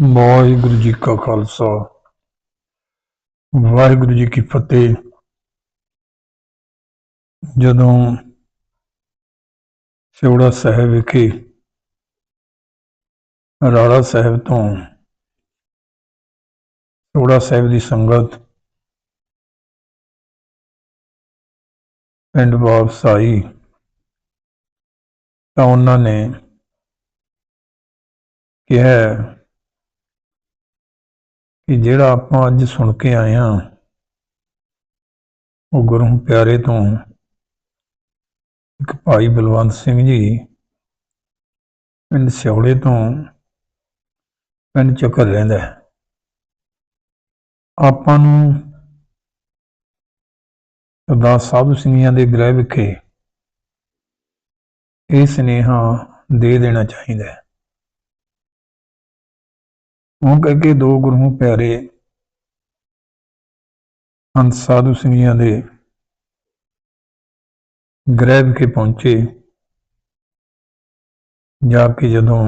ਵਾਹਿਗੁਰੂ ਜੀ ਕਾ ਖਾਲਸਾ। ਵਾਹਿਗੁਰੂ ਜੀ ਕੀ ਫਤਿਹ। ਜਦੋਂ ਸਿਉੜਾ ਸਾਹਿਬ ਵਿਖੇ ਰਾੜਾ ਸਾਹਿਬ ਤੋਂ ਸਿਉੜਾ ਸਾਹਿਬ ਦੀ ਸੰਗਤ ਪਿੰਡ ਵਾਪਸ ਆਈ ਤਾਂ ਉਹਨਾਂ ਨੇ ਕਿਹਾ ਕਿ ਜਿਹੜਾ ਆਪਾਂ ਅੱਜ ਸੁਣ ਕੇ ਆਏ ਹਾਂ ਉਹ ਗੁਰੂ ਪਿਆਰੇ ਤੋਂ ਇੱਕ ਭਾਈ ਬਲਵੰਤ ਸਿੰਘ ਜੀ ਪਿੰਡ ਸਿਉੜੇ ਤੋਂ ਪਿੰਡ ਚੱਕਰ ਰਹਿੰਦਾ ਹੈ। ਆਪਾਂ ਨੂੰ ਸਰਦਾਰ ਸਾਧੂ ਸਿੰਘਾਂ ਦੇ ਗ੍ਰਹਿ ਵਿਖੇ ਇਹ ਸੁਨੇਹਾ ਦੇ ਦੇਣਾ ਚਾਹੀਦਾ ਹੈ ਉਹ ਕਹਿ ਕੇ ਦੋ ਗੁਰੂ ਪਿਆਰੇ ਅੰਤ ਸਾਧੂ ਸਿੰਘਾਂ ਦੇ ਗ੍ਰਹਿ ਵਿਖੇ ਪਹੁੰਚੇ, ਜਾ ਕੇ ਜਦੋਂ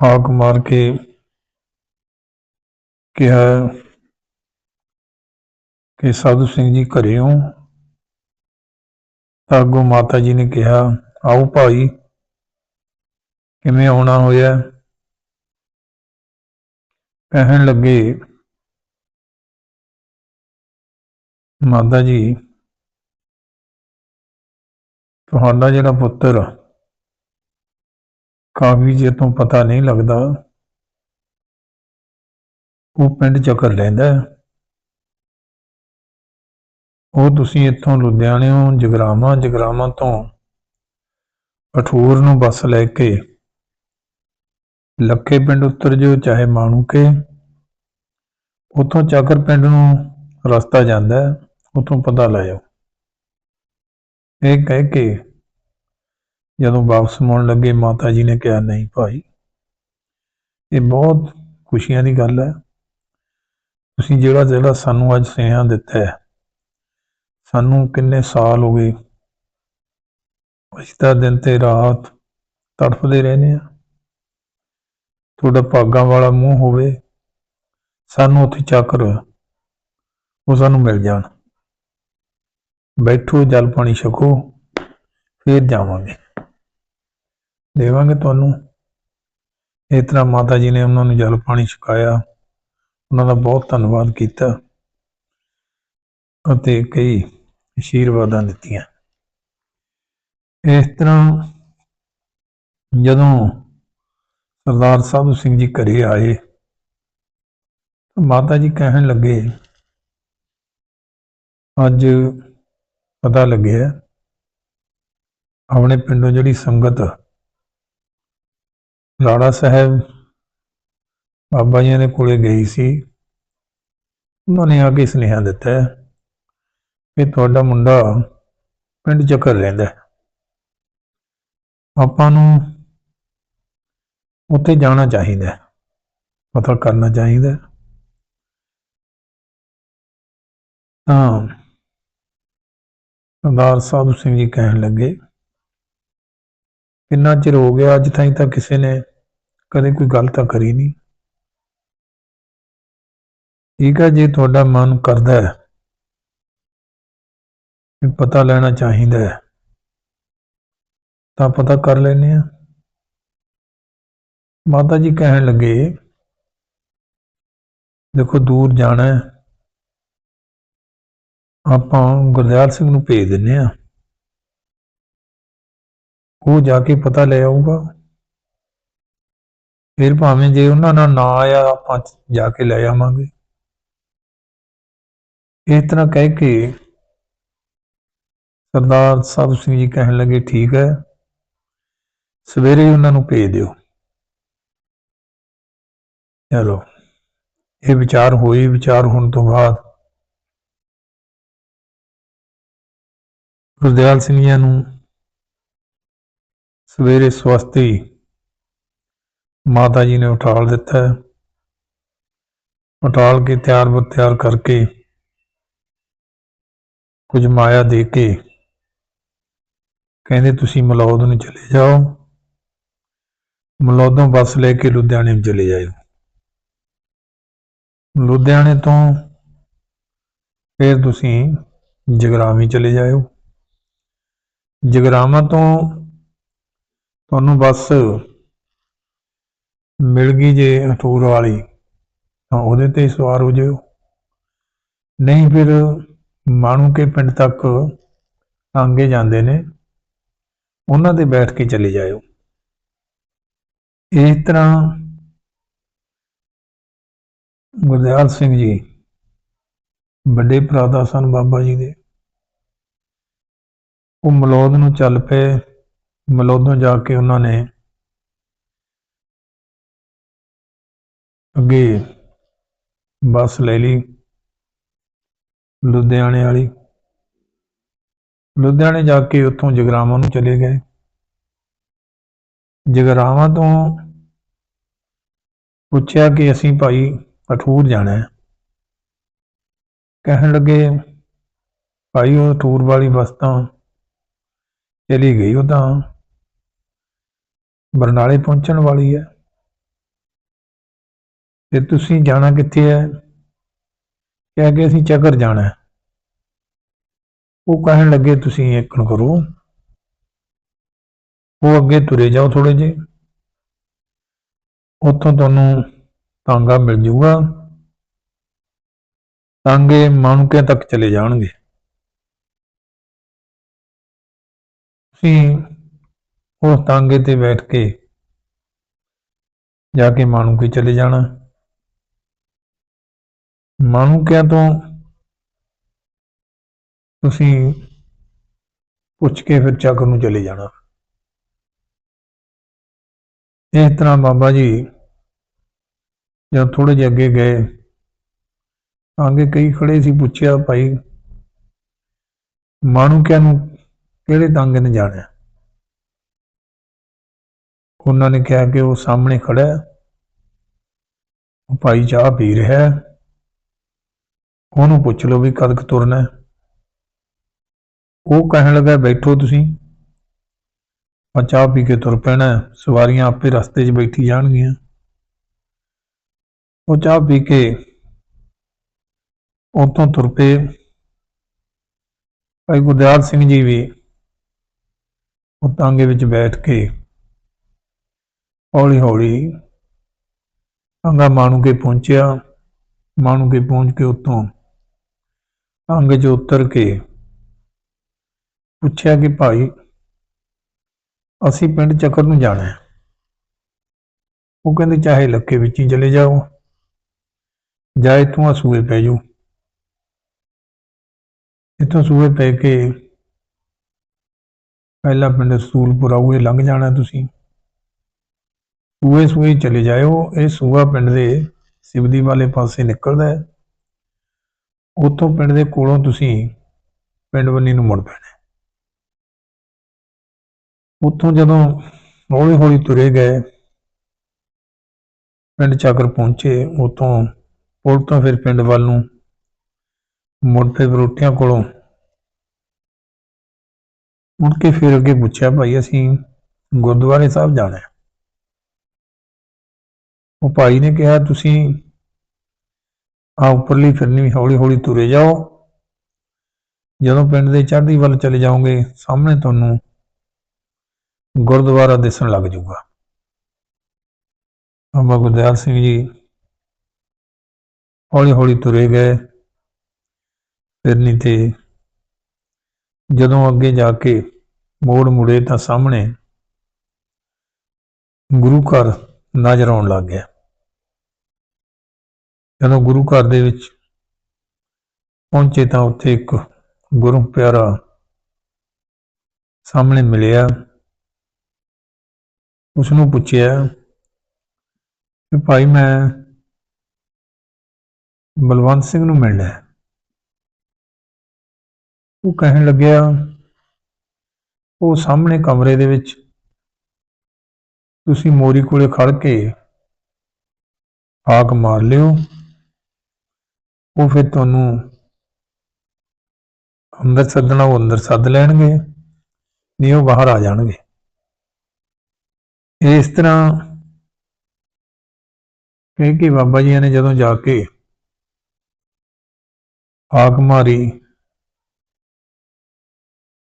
ਹਾਕ ਮਾਰ ਕੇ ਕਿਹਾ ਕਿ ਸਾਧੂ ਸਿੰਘ ਜੀ ਘਰੇ ਹੋ, ਤਾਂ ਅੱਗੋਂ ਮਾਤਾ ਜੀ ਨੇ ਕਿਹਾ, ਆਓ ਭਾਈ, ਕਿਵੇਂ ਆਉਣਾ ਹੋਇਆ? ਕਹਿਣ ਲੱਗੇ, ਮਾਤਾ ਜੀ, ਤੁਹਾਡਾ ਜਿਹੜਾ ਪੁੱਤਰ ਕਾਫੀ ਜੇ ਤੋਂ ਪਤਾ ਨਹੀਂ ਲੱਗਦਾ, ਉਹ ਪਿੰਡ ਚੱਕਰ ਲੈਂਦਾ ਉਹ ਤੁਸੀਂ ਇੱਥੋਂ ਲੁਧਿਆਣਿਓਂ ਜਗਰਾਵਾਂ ਜਗਰਾਵਾਂ ਤੋਂ ਅਠੂਰ ਨੂੰ ਬੱਸ ਲੈ ਕੇ ਲੱਖੇ ਪਿੰਡ ਉਤਰ ਜਿਓ, ਚਾਹੇ ਮਾਣੂਕੇ ਉਥੋਂ ਚਾਕਰ ਪਿੰਡ ਨੂੰ ਰਸਤਾ ਜਾਂਦਾ ਹੈ, ਉਥੋਂ ਪਤਾ ਲੈ ਜਾਓ ਇਹ ਕਹਿ ਕੇ ਜਦੋਂ ਵਾਪਸ ਮੁੜਨ ਲੱਗੇ, ਮਾਤਾ ਜੀ ਨੇ ਕਿਹਾ, ਨਹੀਂ ਭਾਈ, ਇਹ ਬਹੁਤ ਖੁਸ਼ੀਆਂ ਦੀ ਗੱਲ ਹੈ। ਤੁਸੀਂ ਜਿਹੜਾ ਜਿਹੜਾ ਸਾਨੂੰ ਅੱਜ ਸੁਨੇਹਾ ਦਿੱਤਾ ਹੈ, ਸਾਨੂੰ ਕਿੰਨੇ ਸਾਲ ਹੋ ਗਏ। ਅਸੀਂ ਤਾਂ ਦਿਨ ਤੇ ਰਾਤ ਤੜਫਦੇ ਰਹਿੰਦੇ ਆ ਤੁਹਾਡਾ ਭਾਗਾਂ ਵਾਲਾ ਮੂੰਹ ਹੋਵੇ, ਸਾਨੂੰ ਉੱਥੇ ਚੱਕਰ ਉਹ ਸਾਨੂੰ ਮਿਲ ਜਾਣ। ਬੈਠੋ, ਜਲ ਪਾਣੀ ਛਕੋ, ਫਿਰ ਜਾਵਾਂਗੇ। ਦੇਵਾਂਗੇ ਤੁਹਾਨੂੰ। ਇਸ ਤਰ੍ਹਾਂ ਮਾਤਾ ਜੀ ਨੇ ਉਹਨਾਂ ਨੂੰ ਜਲ ਪਾਣੀ ਛਕਾਇਆ। ਉਹਨਾਂ ਦਾ ਬਹੁਤ ਧੰਨਵਾਦ ਕੀਤਾ ਅਤੇ ਕਈ ਅਸ਼ੀਰਵਾਦਾਂ ਦਿੱਤੀਆਂ। ਇਸ ਤਰ੍ਹਾਂ ਜਦੋਂ ਸਰਦਾਰ ਸਾਧੂ ਸਿੰਘ ਜੀ ਘਰੇ ਆਏ। ਮਾਤਾ ਜੀ ਕਹਿਣ ਲੱਗੇ, ਅੱਜ ਪਤਾ ਲੱਗਿਆ, ਆਪਣੇ ਪਿੰਡੋਂ ਜਿਹੜੀ ਸੰਗਤ ਲਾੜਾ ਸਾਹਿਬ ਬਾਬਾ ਜੀ ਦੇ ਕੋਲੇ ਗਈ ਸੀ, ਉਹਨਾਂ ਨੇ ਆ ਕੇ ਸੁਨੇਹਾ ਦਿੱਤਾ ਕਿ ਤੁਹਾਡਾ ਮੁੰਡਾ ਪਿੰਡ ਚੱਕਰ ਰਹਿੰਦਾ ਆਪਾਂ ਨੂੰ ਉੱਥੇ ਜਾਣਾ ਚਾਹੀਦਾ ਹੈ, ਪਤਾ ਕਰਨਾ ਚਾਹੀਦਾ ਹੈ। ਤਾਂ ਸਰਦਾਰ ਸਾਧੂ ਸਿੰਘ ਜੀ ਕਹਿਣ ਲੱਗੇ ਕਿੰਨਾ ਚਿਰ ਹੋ ਗਿਆ ਅੱਜ ਤਾਈਂ ਤਾਂ ਕਿਸੇ ਨੇ ਕਦੇ ਕੋਈ ਗੱਲ ਤਾਂ ਕਰੀ ਨਹੀਂ। ਠੀਕ ਹੈ ਜੇ ਤੁਹਾਡਾ ਮਨ ਕਰਦਾ ਹੈ ਕਿ ਪਤਾ ਲੈਣਾ ਚਾਹੀਦਾ ਹੈ ਤਾਂ ਪਤਾ ਕਰ ਲੈਨੇ ਆ ਮਾਤਾ ਜੀ ਕਹਿਣ ਲੱਗੇ, ਦੇਖੋ, ਦੂਰ ਜਾਣਾ ਹੈ। ਆਪਾਂ ਗੁਰਦਿਆਲ ਸਿੰਘ ਨੂੰ ਭੇਜ ਦਿੰਨੇ ਆ ਉਹ ਜਾ ਕੇ ਪਤਾ ਲੈ ਆਊਗਾ। ਫਿਰ ਭਾਵੇਂ ਜੇ ਉਹਨਾਂ ਨਾਲ ਨਾ ਆਇਆ, ਆਪਾਂ ਜਾ ਕੇ ਲੈ ਆਵਾਂਗੇ। ਇਸ ਤਰ੍ਹਾਂ ਕਹਿ ਕੇ ਸਰਦਾਰ ਸਾਧੂ ਸਿੰਘ ਜੀ ਕਹਿਣ ਲੱਗੇ, ਠੀਕ ਹੈ। ਸਵੇਰੇ ਉਹਨਾਂ ਨੂੰ ਭੇਜ ਦਿਓ। ਚਲੋ। ਇਹ ਵਿਚਾਰ ਹੋਈ ਵਿਚਾਰ ਹੋਣ ਤੋਂ ਬਾਅਦ ਗੁਰਦਿਆਲ ਸਿੰਘ ਜੀ ਨੂੰ ਸਵੇਰੇ ਸਵਸਤੀ ਮਾਤਾ ਜੀ ਨੇ ਉਠਾਲ ਦਿੱਤਾ। ਉਠਾਲ ਕੇ ਤਿਆਰ ਬਰ ਤਿਆਰ ਕਰਕੇ ਕੁਝ ਮਾਇਆ ਦੇ ਕੇ ਕਹਿੰਦੇ, ਤੁਸੀਂ ਮਲੌਦ ਨੂੰ ਚਲੇ ਜਾਓ। ਮਲੌਦੋਂ ਬੱਸ ਲੈ ਕੇ ਲੁਧਿਆਣੇ ਨੂੰ ਚਲੇ ਜਾਇਓ। ਲੁਧਿਆਣੇ ਤੋਂ ਫਿਰ ਤੁਸੀਂ ਜਗਰਾਵੀ ਚਲੇ ਜਾਇਓ। ਜਗਰਾਵਾਂ ਤੋਂ ਤੁਹਾਨੂੰ ਬੱਸ ਮਿਲ ਗਈ ਜੇ ਅਟੂਰ ਵਾਲੀ, ਤਾਂ ਉਹਦੇ ਤੇ ਸਵਾਰ ਹੋ ਜਾਇਓ। ਨਹੀਂ ਫਿਰ ਮਾਣੂ ਕੇ ਪਿੰਡ ਤੱਕ ਟਾਂਗੇ ਜਾਂਦੇ ਨੇ, ਉਹਨਾਂ ਤੇ ਬੈਠ ਕੇ ਚਲੇ ਜਾਇਓ। ਇਸ ਤਰ੍ਹਾਂ ਗੁਰਦਿਆਲ ਸਿੰਘ ਜੀ, ਵੱਡੇ ਭਰਾ ਦਾ ਸਨ ਬਾਬਾ ਜੀ ਦੇ। ਉਹ ਮਲੌਦ ਨੂੰ ਚੱਲ ਪਏ। ਮਲੌਦੋਂ ਜਾ ਕੇ ਉਹਨਾਂ ਨੇ ਅੱਗੇ ਬੱਸ ਲੈ ਲਈ, ਲੁਧਿਆਣੇ ਵਾਲੀ। ਲੁਧਿਆਣੇ ਜਾ ਕੇ ਉੱਥੋਂ ਜਗਰਾਵਾਂ ਨੂੰ ਚਲੇ ਗਏ। ਜਗਰਾਵਾਂ ਤੋਂ ਪੁੱਛਿਆ ਕਿ ਅਸੀਂ ਭਾਈ ਅਠੂਰ ਜਾਣਾ ਹੈ। ਕਹਿਣ ਲੱਗੇ, ਭਾਈ, ਉਹ ਟੂਰ ਵਾਲੀ ਬੱਸ ਤਾਂ ਚਲੀ ਗਈ, ਉਹ ਤਾਂ ਬਰਨਾਲੇ ਪਹੁੰਚਣ ਵਾਲੀ ਹੈ। ਤੇ ਤੁਸੀਂ ਜਾਣਾ ਕਿੱਥੇ ਹੈ? ਕਹਿ ਕੇ ਅਸੀਂ ਚੱਕਰ ਜਾਣਾ ਉਹ ਕਹਿਣ ਲੱਗੇ, ਤੁਸੀਂ ਇੱਕਣ ਕਰੋ। ਉਹ ਅੱਗੇ ਤੁਰੇ ਜਾਓ ਥੋੜੇ ਜਿਹੇ। ਉੱਥੋਂ ਤੁਹਾਨੂੰ ਤਾਂਗਾ ਮਿਲ ਜੂਗਾ। ਤਾਂਗੇ ਮਾਨੁਕੇ ਤੱਕ ਚਲੇ ਜਾਣਗੇ। ਤੁਸੀਂ ਉਸ ਤਾਂਗੇ ਤੇ ਬੈਠ ਕੇ ਜਾ ਕੇ ਮਾਨੁਕੇ ਚਲੇ ਜਾਣਾ। ਮਾਨੁਕਿਆਂ ਤੋਂ ਤੁਸੀਂ ਪੁੱਛ ਕੇ ਫਿਰ ਚੱਕ ਨੂੰ ਚਲੇ ਜਾਣਾ। ਇਸ ਤਰ੍ਹਾਂ ਬਾਬਾ ਜੀ ਜਦ ਥੋੜੇ ਜਿਹੇ ਅੱਗੇ ਗਏ। ਅੱਗੇ ਕਈ ਖੜੇ ਸੀ, ਪੁੱਛਿਆ, ਭਾਈ, ਮਾਣੂਕਿਆਂ ਨੂੰ ਕਿਹੜੇ ਤੰਗ ਨੇ ਜਾਣਿਆ? ਉਹਨਾਂ ਨੇ ਕਿਹਾ ਕਿ ਉਹ ਸਾਹਮਣੇ ਖੜਾ ਹੈ। ਉਹ ਭਾਈ ਚਾਹ ਪੀ ਰਿਹਾ ਹੈ। ਉਹਨੂੰ ਪੁੱਛ ਲਓ ਵੀ ਕਦਕ ਤੁਰਨਾ ਉਹ ਕਹਿਣ ਲੱਗਾ, ਬੈਠੋ ਤੁਸੀਂ। ਆ ਚਾਹ ਪੀ ਕੇ ਤੁਰ ਪੈਣਾ ਸਵਾਰੀਆਂ ਆਪੇ ਰਸਤੇ 'ਚ ਬੈਠੀ ਜਾਣਗੀਆਂ। ਉਹ ਚਾਹ ਪੀ ਕੇ ਉੱਥੋਂ ਤੁਰ ਪਏ। ਭਾਈ ਗੁਰਦਿਆਲ ਸਿੰਘ ਜੀ ਵੀ ਉਹ ਤਾਂਗੇ ਵਿੱਚ ਬੈਠ ਕੇ ਹੌਲੀ ਹੌਲੀ ਅੰਗਾ ਮਾਣੂ ਕੇ ਪਹੁੰਚਿਆ। ਮਾਣੂ ਕੇ ਪਹੁੰਚ ਕੇ ਉੱਤੋਂ ਅੰਗ 'ਚ ਉਤਰ ਕੇ ਪੁੱਛਿਆ ਕਿ ਭਾਈ, ਅਸੀਂ ਪਿੰਡ ਚੱਕਰ ਨੂੰ ਜਾਣਾ ਹੈ। ਉਹ ਕਹਿੰਦੇ ਚਾਹੇ ਲੱਕੇ ਵਿੱਚ ਹੀ ਚਲੇ ਜਾਓ। ਜਾਂ ਇੱਥੋਂ ਸੂਏ ਪੈ ਜਾਓ ਇੱਥੋਂ ਸੂਏ ਪੈ ਕੇ ਪਹਿਲਾ ਪਿੰਡ ਸੂਲਪੁਰ ਆਊਏ ਲੰਘ ਜਾਣਾ ਤੁਸੀਂ। ਸੂਏ ਸੂਏ ਚਲੇ ਜਾਇਓ, ਇਹ ਸੂਆ ਪਿੰਡ ਦੇ ਸਿਵਦੀ ਵਾਲੇ ਪਾਸੇ ਨਿਕਲਦਾ ਹੈ। ਉੱਥੋਂ ਪਿੰਡ ਦੇ ਕੋਲੋਂ ਤੁਸੀਂ ਪਿੰਡ ਬੰਨੀ ਨੂੰ ਮੁੜ ਪੈਣਾ ਉੱਥੋਂ ਜਦੋਂ ਹੌਲੀ ਹੌਲੀ ਤੁਰੇ ਗਏ, ਪਿੰਡ ਚਾਕਰ ਪਹੁੰਚੇ, ਉੱਥੋਂ ਪੁਲ ਤੋਂ ਫਿਰ ਪਿੰਡ ਵੱਲ ਨੂੰ, ਮੁੜ ਪਏ ਬਰੋਟਿਆਂ ਕੋਲੋਂ। ਮੁੜ ਕੇ ਫਿਰ ਅੱਗੇ ਪੁੱਛਿਆ, ਭਾਈ, ਅਸੀਂ ਗੁਰਦੁਆਰੇ ਸਾਹਿਬ ਜਾਣਾ ਹੈ। ਉਹ ਭਾਈ ਨੇ ਕਿਹਾ, ਤੁਸੀਂ ਆ ਉੱਪਰਲੀ ਫਿਰਨੀ ਹੌਲੀ ਹੌਲੀ ਤੁਰੇ ਜਾਓ। ਜਦੋਂ ਪਿੰਡ ਦੇ ਚੜ੍ਹਦੀ ਵੱਲ ਚਲੇ ਜਾਓਗੇ, ਸਾਹਮਣੇ ਤੁਹਾਨੂੰ ਗੁਰਦੁਆਰਾ ਦਿਸਣ ਲੱਗ ਜਾਊਗਾ ਬਾਬਾ ਗੁਰਦਿਆਲ ਸਿੰਘ ਜੀ ਹੌਲੀ ਹੌਲੀ ਤੁਰੇ ਗਏ। ਫਿਰਨੀ ਤੇ ਜਦੋਂ ਅੱਗੇ ਜਾ ਕੇ ਮੋੜ ਮੁੜੇ ਤਾਂ ਸਾਹਮਣੇ ਗੁਰੂ ਘਰ ਨਜ਼ਰ ਆਉਣ ਲੱਗ ਗਿਆ। ਜਦੋਂ ਗੁਰੂ ਘਰ ਦੇ ਵਿੱਚ ਪਹੁੰਚੇ ਤਾਂ ਉੱਥੇ ਇੱਕ ਗੁਰੂ ਪਿਆਰਾ ਸਾਹਮਣੇ ਮਿਲਿਆ। ਉਸ ਨੂੰ ਪੁੱਛਿਆ ਕਿ ਭਾਈ ਮੈਂ ਬਲਵੰਤ ਸਿੰਘ ਨੂੰ ਮਿਲਣਾ ਹੈ। ਉਹ ਕਹਿਣ ਲੱਗਿਆ, ਉਹ ਸਾਹਮਣੇ ਕਮਰੇ ਦੇ ਵਿੱਚ ਤੁਸੀਂ ਮੋਰੀ ਕੋਲੇ ਖੜ ਕੇ ਆਗ ਮਾਰ ਲਿਓ। ਉਹ ਫਿਰ ਤੁਹਾਨੂੰ ਅੰਦਰ ਸੱਦਣਾ, ਉਹ ਅੰਦਰ ਸੱਦ ਲੈਣਗੇ, ਨਹੀਂ ਉਹ ਬਾਹਰ ਆ ਜਾਣਗੇ। ਇਸ ਤਰ੍ਹਾਂ ਇਹ ਕਿ ਬਾਬਾ ਜੀ ਨੇ ਜਦੋਂ ਜਾ ਕੇ ਹਾਕ ਮਾਰੀ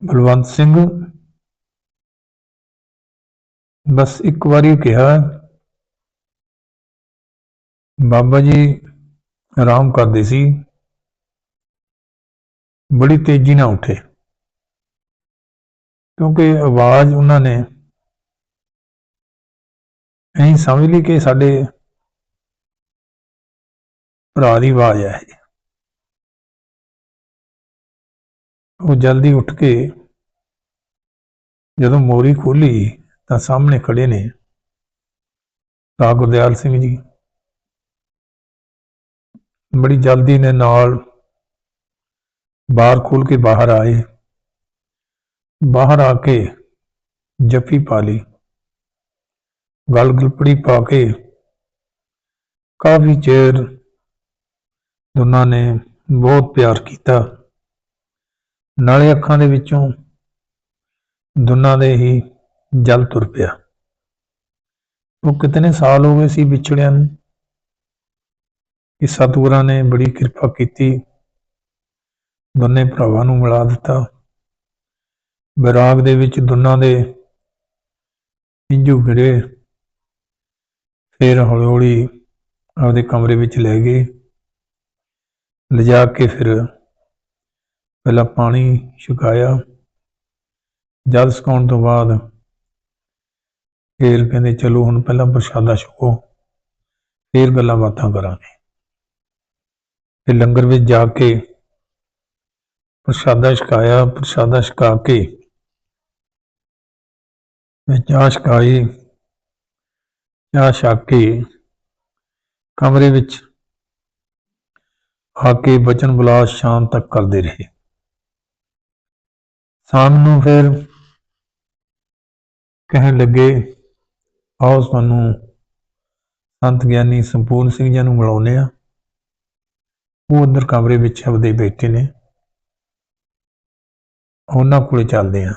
ਬਲਵੰਤ ਸਿੰਘ ਬਸ ਇੱਕ ਵਾਰੀ ਕਿਹਾ, ਬਾਬਾ ਜੀ, ਆਰਾਮ ਕਰਦੇ ਸੀ। ਬੜੀ ਤੇਜ਼ੀ ਨਾਲ ਉੱਠੇ। ਕਿਉਂਕਿ ਆਵਾਜ਼ ਉਹਨਾਂ ਨੇ ਐਂ ਸਮਝ ਲਈ ਕਿ ਸਾਡੇ ਭਰਾ ਦੀ ਆਵਾਜ਼ ਹੈ ਉਹ ਜਲਦੀ ਉੱਠ ਕੇ ਜਦੋਂ ਮੋਰੀ ਖੋਲੀ ਤਾਂ ਸਾਹਮਣੇ ਖੜੇ ਨੇ ਭਰਾ ਗੁਰਦਿਆਲ ਸਿੰਘ ਜੀ। ਬੜੀ ਜਲਦੀ ਨੇ ਨਾਲ ਬਾਹਰ ਖੋਲ ਕੇ ਬਾਹਰ ਆਏ। ਬਾਹਰ ਆ ਕੇ ਜੱਫੀ ਪਾ ਲਈ। ਗਲ ਗਲਪੜੀ ਪਾ ਕੇ ਕਾਫੀ ਚਿਰ ਦੋਨਾਂ ਨੇ ਬਹੁਤ ਪਿਆਰ ਕੀਤਾ। ਨਾਲੇ ਅੱਖਾਂ ਦੇ ਵਿੱਚੋਂ ਦੋਨਾਂ ਦੇ ਹੀ ਜਲ ਤੁਰ ਪਿਆ। ਉਹ ਕਿਤਨੇ ਸਾਲ ਹੋ ਗਏ ਸੀ ਵਿਛੜਿਆਂ ਨੂੰ ਕਿ ਸਤਿਗੁਰਾਂ ਨੇ ਬੜੀ ਕਿਰਪਾ ਕੀਤੀ। ਦੋਨੇ ਭਰਾਵਾਂ ਨੂੰ ਮਿਲਾ ਦਿੱਤਾ। ਵਿਰਾਗ ਦੇ ਵਿੱਚ ਦੋਨਾਂ ਦੇ ਇੰਜੂ ਗਿਰੇ। ਫਿਰ ਹੌਲੀ ਹੌਲੀ ਆਪਦੇ ਕਮਰੇ ਵਿੱਚ ਲੈ ਗਏ। ਲਿਜਾ ਕੇ ਫਿਰ ਪਹਿਲਾਂ ਪਾਣੀ ਛਕਾਇਆ। ਜਲ ਛਕਾਉਣ ਤੋਂ ਬਾਅਦ ਫਿਰ ਕਹਿੰਦੇ, ਚਲੋ ਹੁਣ ਪਹਿਲਾਂ ਪ੍ਰਸ਼ਾਦਾ ਛਕੋ, ਫਿਰ ਗੱਲਾਂ ਬਾਤਾਂ ਕਰਾਂਗੇ। ਫਿਰ ਲੰਗਰ ਵਿੱਚ ਜਾ ਕੇ ਪ੍ਰਸ਼ਾਦਾ ਛਕਾਇਆ। ਪ੍ਰਸ਼ਾਦਾ ਛਕਾ ਕੇ ਚਾਹ ਛਕਾਈ। ਚਾਹ ਛਕ ਕੇ ਕਮਰੇ ਵਿੱਚ ਆ ਕੇ ਬਚਨ ਬੁਲਾਸ ਸ਼ਾਮ ਤੱਕ ਕਰਦੇ ਰਹੇ। ਸ਼ਾਮ ਨੂੰ ਫਿਰ ਕਹਿਣ ਲੱਗੇ, ਆਓ ਸਾਨੂੰ ਸੰਤ ਗਿਆਨੀ ਸੰਪੂਰਨ ਸਿੰਘ ਜੀ ਨੂੰ ਮਿਲਾਉਂਦੇ ਆ ਉਹ ਅੰਦਰ ਕਮਰੇ ਵਿੱਚ ਆਪਦੇ ਬੈਠੇ ਨੇ। ਉਹਨਾਂ ਕੋਲੇ ਚੱਲਦੇ ਆ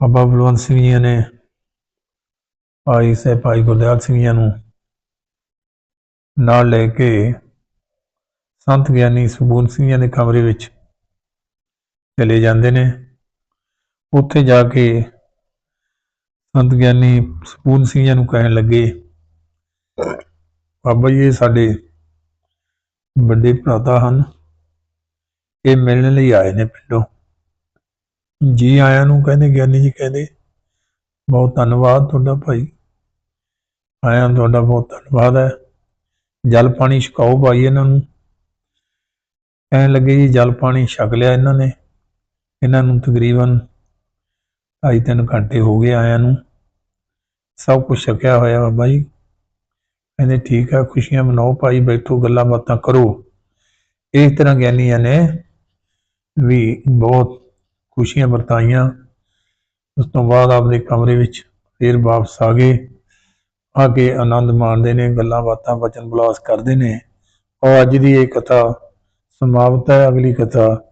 ਬਾਬਾ ਬਲਵੰਤ ਸਿੰਘ ਜੀ ਨੇ ਭਾਈ ਸਾਹਿਬ ਭਾਈ ਗੁਰਦਿਆਲ ਸਿੰਘ ਜੀ ਨੂੰ ਨਾਲ ਲੈ ਕੇ ਸੰਤ ਗਿਆਨੀ ਸੰਪੂਰਨ ਸਿੰਘ ਜੀ ਦੇ ਕਮਰੇ ਵਿੱਚ ਚਲੇ ਜਾਂਦੇ ਨੇ। ਉੱਥੇ ਜਾ ਕੇ ਸੰਤ ਗਿਆਨੀ ਸੁਬੂਨ ਸਿੰਘ ਜੀ ਨੂੰ ਕਹਿਣ ਲੱਗੇ, ਬਾਬਾ ਜੀ, ਇਹ ਸਾਡੇ ਵੱਡੇ ਭਰਾਤਾ ਹਨ। ਇਹ ਮਿਲਣ ਲਈ ਆਏ ਨੇ ਪਿੰਡੋਂ। ਜੀ ਆਇਆਂ ਨੂੰ ਕਹਿੰਦੇ, ਗਿਆਨੀ ਜੀ ਕਹਿੰਦੇ, ਬਹੁਤ ਧੰਨਵਾਦ ਤੁਹਾਡਾ ਭਾਈ। ਆਇਆਂ ਤੁਹਾਡਾ ਬਹੁਤ ਧੰਨਵਾਦ ਹੈ। ਜਲ ਪਾਣੀ ਛਕਾਓ ਭਾਈ ਇਹਨਾਂ ਨੂੰ। ਕਹਿਣ ਲੱਗੇ ਜੀ, ਜਲ ਪਾਣੀ ਛਕ ਲਿਆ ਇਹਨਾਂ ਨੇ। ਇਹਨਾਂ ਨੂੰ ਤਕਰੀਬਨ ਢਾਈ ਤਿੰਨ ਘੰਟੇ ਹੋ ਗਏ ਆਇਆਂ ਨੂੰ। ਸਭ ਕੁਝ ਛਕਿਆ ਹੋਇਆ ਬਾਬਾ ਜੀ ਕਹਿੰਦੇ ਠੀਕ ਹੈ ਖੁਸ਼ੀਆਂ ਮਨਾਓ ਭਾਈ, ਬੈਠੋ, ਗੱਲਾਂ ਬਾਤਾਂ ਕਰੋ। ਇਸ ਤਰ੍ਹਾਂ ਗਿਆਨੀਆਂ ਨੇ ਵੀ ਬਹੁਤ ਖੁਸ਼ੀਆਂ ਵਰਤਾਈਆਂ। ਉਸ ਤੋਂ ਬਾਅਦ ਆਪਦੇ ਕਮਰੇ ਵਿੱਚ ਫਿਰ ਵਾਪਸ ਆ ਗਏ। ਆ ਕੇ ਆਨੰਦ ਮਾਣਦੇ ਨੇ, ਗੱਲਾਂ ਬਾਤਾਂ ਵਚਨ ਬਲਾਸ ਕਰਦੇ ਨੇ। ਔਰ ਅੱਜ ਦੀ ਇਹ ਕਥਾ ਸਮਾਪਤ ਹੈ, ਅਗਲੀ ਕਥਾ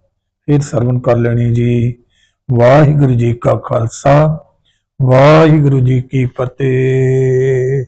ਫਿਰ ਸਰਵਨ ਕਰ ਲੈਣੀ ਜੀ। ਵਾਹਿਗੁਰੂ ਜੀ ਕਾ ਖਾਲਸਾ ਵਾਹਿਗੁਰੂ ਜੀ ਕੀ ਫਤਿਹ।